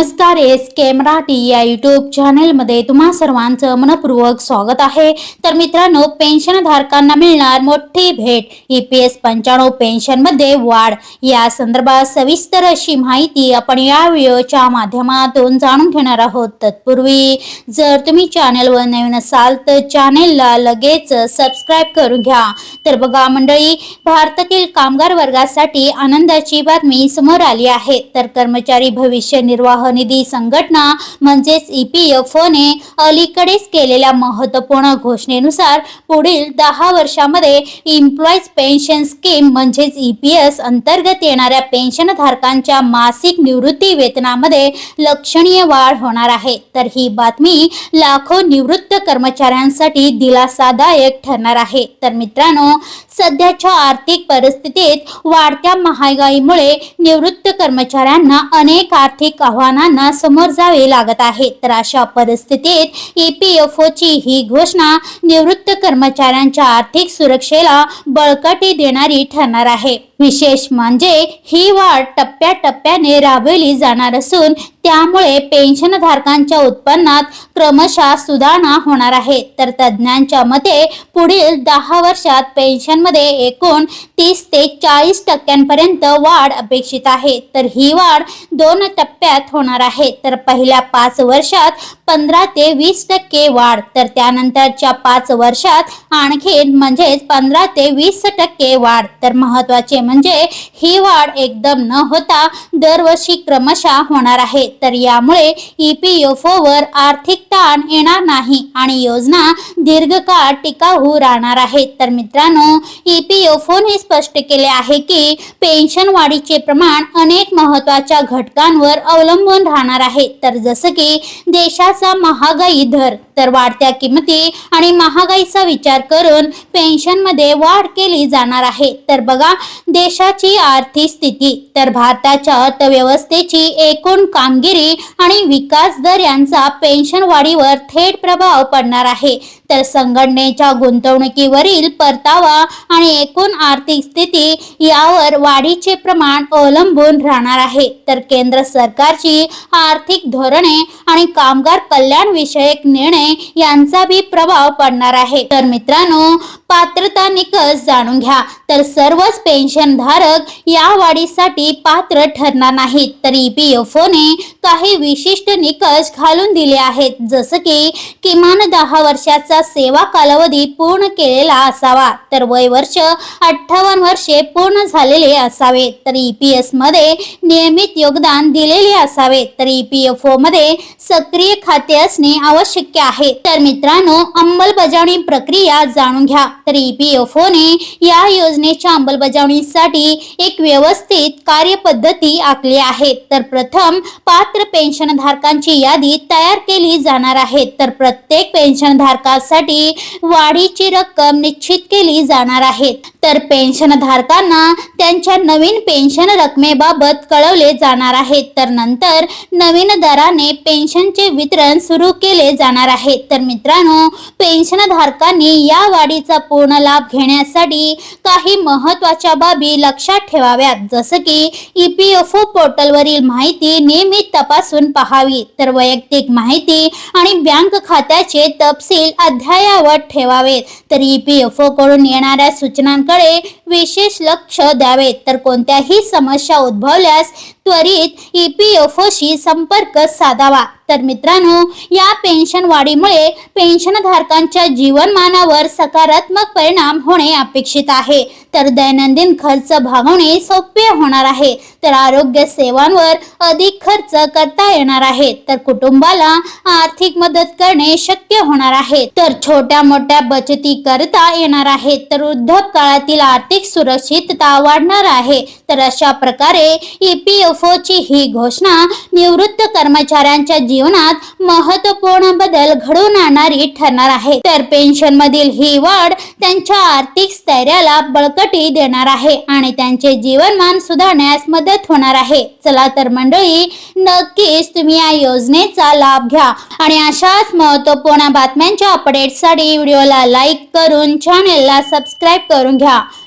नमस्कार एस के मराठी या युट्यूब चॅनेलमध्ये तुम्हा सर्वांचं मनपूर्वक स्वागत आहे. तर मित्रांनो पेन्शन धारकांना मिळणार मोठी भेट ई पी एस पंच्याण्णव पेन्शनमध्ये वाढ. या संदर्भात सविस्तर अशी माहिती आपण या व्हिडिओच्या माध्यमातून जाणून घेणार आहोत. तत्पूर्वी जर तुम्ही चॅनेलवर नवीन असाल तर चॅनेलला लगेच सबस्क्राईब करून घ्या. तर बघा मंडळी भारतातील कामगार वर्गासाठी आनंदाची बातमी समोर आली आहे. तर कर्मचारी भविष्य निर्वाह निधी संघटना म्हणजेच ई पी एफ ओने अलीकडेच केलेल्या महत्त्वपूर्ण घोषणेनुसार पुढील दहा वर्षामध्ये इम्प्लॉईज पेन्शन स्कीम म्हणजेच ई पी एस अंतर्गत येणाऱ्या पेन्शनधारकांच्या मासिक निवृत्ती वेतनामध्ये लक्षणीय वाढ होणार आहे. तर ही बातमी लाखो निवृत्त कर्मचाऱ्यांसाठी दिलासादायक ठरणार आहे. तर मित्रांनो सध्याच्या आर्थिक परिस्थितीत वाढत्या महागाईमुळे निवृत्त कर्मचाऱ्यांना अनेक आर्थिक आव्हान आव्हानांना समोर जावे लागत आहे. तर अशा परिस्थितीत ईपीएफओची ही घोषणा निवृत्त कर्मचाऱ्यांच्या आर्थिक सुरक्षेला बळकटी देणारी ठरणार आहे. विशेष म्हणजे ही वाढ टप्प्याटप्प्याने राबवली जाणार असून त्यामुळे पेन्शनधारकांच्या उत्पन्नात क्रमशः सुधारणा होणार आहे. तर तज्ज्ञांच्या मते पुढील दहा वर्षात पेन्शनमध्ये एकूण तीस ते चाळीस टक्क्यांपर्यंत वाढ अपेक्षित आहे. तर ही वाढ दोन टप्प्यात होणार आहे. तर पहिल्या पाच वर्षात पंधरा ते वीस टक्के वाढ. तर त्यानंतरच्या पाच वर्षात आणखी म्हणजेच पंधरा ते वीस टक्के वाढ. तर महत्त्वाचे म्हणजे ही वाढ एकदम न होता दरवर्षी क्रमशः होणार आहे. तर यामुळे ईपीएफओवर आर्थिक ताण येणार नाही आणि योजना दीर्घकाळ टिकाऊ राहणार आहे. तर मित्रांनो ईपीएफओने स्पष्ट केले आहे की पेन्शन वाढीचे प्रमाण अनेक महत्त्वाच्या घटकांवर अवलंबून राहणार आहे. तर जसं की देशाचा महागाई दर तर वाढत्या किमती आणि महागाईचा विचार करून पेन्शनमध्ये वाढ केली जाणार आहे. तर बघा देशाची आर्थिक स्थिती तर भारताच्या अर्थव्यवस्थेची एकूण कामगिरी आणि विकास दर यांचा पेन्शन वाढीवर थेट प्रभाव पडणार आहे. तर संघटनेच्या गुंतवणुकीवरील परतावा आणि एकूण आर्थिक स्थिती यावर वाढीचे प्रमाण अवलंबून राहणार आहे. तर केंद्र सरकारची आर्थिक धोरणे आणि कामगार कल्याण विषयक निर्णय यांचा बी प्रभाव पडणार आहे. तर मित्रांनो पात्रता निकष जाणून घ्या. तर सर्वच पेन्शन धारक या वाढीसाठी पात्र ठरणार नाहीत. तर ई पी एफ ओने काही विशिष्ट निकष घालून दिले आहेत. जसं की किमान दहा वर्षाचा सेवा कालावधी पूर्ण केलेला असावा. तर वय वर्ष अठ्ठावन्न वर्षे पूर्ण झालेले असावे. तर ई पी एसमध्ये नियमित योगदान दिलेले असावे. तर ई पी एफ ओमध्ये मध्ये सक्रिय खाते असणे आवश्यक आहे. तर मित्रांनो अंमलबजावणी प्रक्रिया जाणून घ्या. तर ई पी एफ ओने या योजनेच्या अंमलबजावणीसाठी एक व्यवस्थित कार्यपद्धती आखली आहे. तर प्रथम पात्र पेन्शनधारकांची यादी तयार केली जाणार आहे. तर प्रत्येक पेन्शनधारकासाठी वाढीची रक्कम निश्चित केली जाणार आहे. तर पेन्शन धारकांना त्यांच्या नवीन पेन्शन रकमेबाबत कळवले जाणार आहे. तर नंतर नवीन दराने पेन्शनचे वितरण सुरू केले जाणार आहे. तर मित्रांनो पेन्शन धारकांनी या वाढीचा पूर्ण लाभ घेण्यासाठी काही महत्त्वाच्या बाबी लक्षात ठेवाव्यात. जसं की ई पी एफ ओ पोर्टलवरील माहिती नियमित तपासून पाहावी. तर वैयक्तिक माहिती आणि बँक खात्याचे तपशील अद्ययावत ठेवावेत. तर ई पी एफ ओ कडून येणाऱ्या सूचनांकडे આગળ विशेष लक्ष द्यावे तर कोणत्याही समस्या उद्भवल्यास त्वरित ई पी एफ ओशी संपर्क साधावा. तर मित्रांनो या पेन्शन वाढीमुळे पेन्शनधारकांच्या जीवनमानावर सकारात्मक परिणाम होणे अपेक्षित आहे. तर दैनंदिन खर्च भागवणे सोपे होणार आहे. तर आरोग्य सेवांवर अधिक खर्च करता येणार आहे. तर कुटुंबाला आर्थिक मदत करणे शक्य होणार आहे. तर छोट्या मोठ्या बचती करता येणार आहे. तर वृद्धकाळातील आर्थिक सुरक्षितता वाढणार आहे. तर अशा प्रकारे ई पी एफ ची ही घोषणा निवृत्त कर्मचाऱ्यांच्या जीवनात महत्त्वपूर्ण बदल घडवून आणणारी ठरणार आहे. तर पेन्शन मधील ही वाढ त्यांच्या आर्थिक स्थैर्याला बळकटी देणार आहे आणि त्यांचे जीवनमान सुधारण्यास मदत होणार आहे. चला तर मंडळी नक्कीच तुम्ही या योजनेचा लाभ घ्या आणि अशाच महत्त्वपूर्ण बातम्यांच्या अपडेटसाठी व्हिडिओला लाईक करून चॅनेलला सबस्क्राईब करून घ्या.